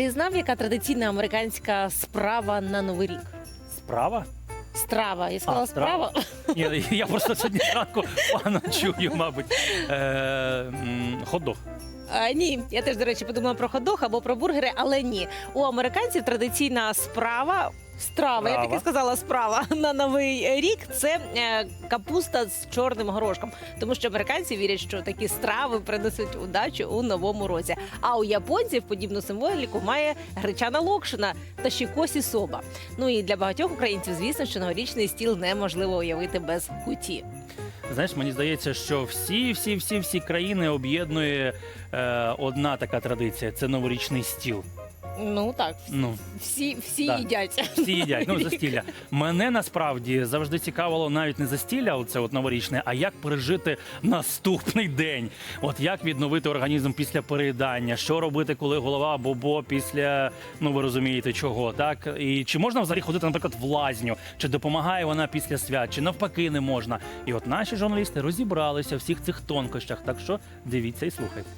Ти знав, яка традиційна американська справа на новий рік? Справа? Страва. Я сказала А, страва. справа. Ні, я просто сьогодні ранку пана чую, мабуть. Е, м, хот-дог. А, ні, я теж, до речі, подумала про хот-дог або про бургери, але ні. У американців традиційна справа. Страва, я Страва. таки сказала справа на новий рік. Це е, капуста з чорним горошком, тому що американці вірять, що такі страви принесуть удачу у новому році. А у японців подібну символіку має гречана локшина та ще косі соба. Ну і для багатьох українців, звісно, що новорічний стіл неможливо уявити без куті. Знаєш, мені здається, що всі, всі, всі, всі країни об'єднує е, одна така традиція це новорічний стіл. Ну так, Ну, всі, всі Так. їдять. всі їдять, ну застілля. Мене насправді завжди цікавило навіть не застілля, це от новорічне, а як пережити наступний день. От як відновити організм після переїдання, що робити, коли голова бобо після, ну ви розумієте, чого, так? І чи можна взагалі ходити, наприклад, в лазню, чи допомагає вона після свят, чи навпаки не можна. І от наші журналісти розібралися в всіх цих тонкощах. Так що дивіться і слухайте.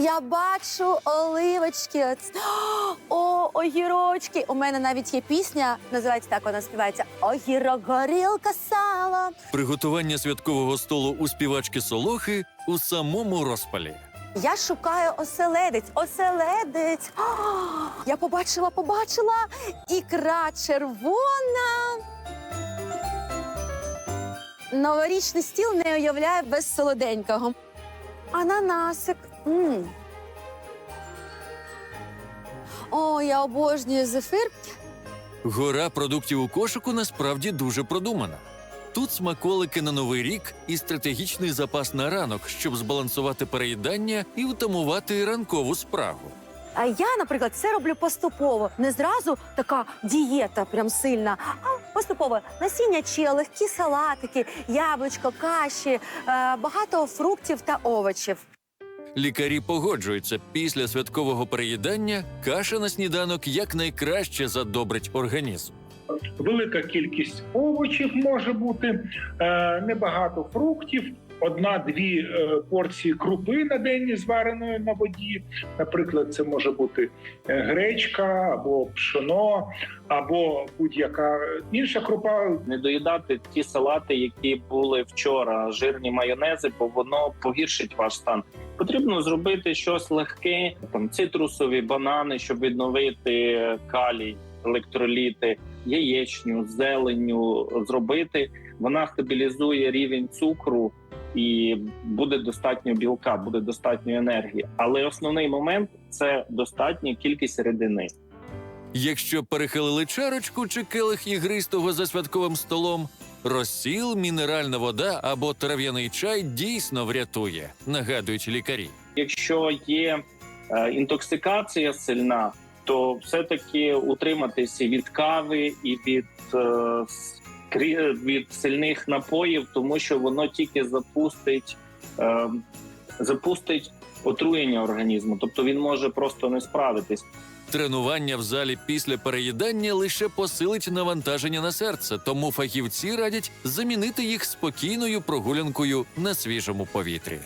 Я бачу оливочки. О, огірочки. У мене навіть є пісня, називається так, вона співається Огірок, горілка, сало. Приготування святкового столу у співачки Солохи у самому розпалі. Я шукаю оселедець, оселедець. О, я побачила, побачила. Ікра червона. Новорічний стіл не уявляє без солоденького. Ананасик. м О, я обожнюю зефир. Гора продуктів у кошику насправді дуже продумана. Тут смаколики на новий рік і стратегічний запас на ранок, щоб збалансувати переїдання і втамувати ранкову спрагу. А я, наприклад, все роблю поступово. Не зразу така дієта прям сильна, а поступово насіння чи легкі салатики, яблучко, каші, е, багато фруктів та овочів. Лікарі погоджуються, після святкового переїдання каша на сніданок якнайкраще задобрить організм. велика кількість овочів може бути, е, небагато фруктів. Одна-дві е, порції крупи на день звареної на воді. Наприклад, це може бути е, гречка або пшено, або будь-яка інша крупа. не доїдати ті салати, які були вчора, жирні майонези, бо воно погіршить ваш стан. Потрібно зробити щось легке, там цитрусові банани, щоб відновити калій, електроліти, яєчню, зеленню зробити. Вона стабілізує рівень цукру і буде достатньо білка, буде достатньо енергії. Але основний момент це достатня кількість рідини. Якщо перехилили чарочку чи келих ігристого за святковим столом, розсіл, мінеральна вода або трав'яний чай дійсно врятує, нагадують лікарі. якщо є е, інтоксикація сильна, то все-таки утриматися від кави і від, е, від сильних напоїв, тому що воно тільки запустить, е, запустить отруєння організму, тобто він може просто не справитись. Тренування в залі після переїдання лише посилить навантаження на серце, тому фахівці радять замінити їх спокійною прогулянкою на свіжому повітрі.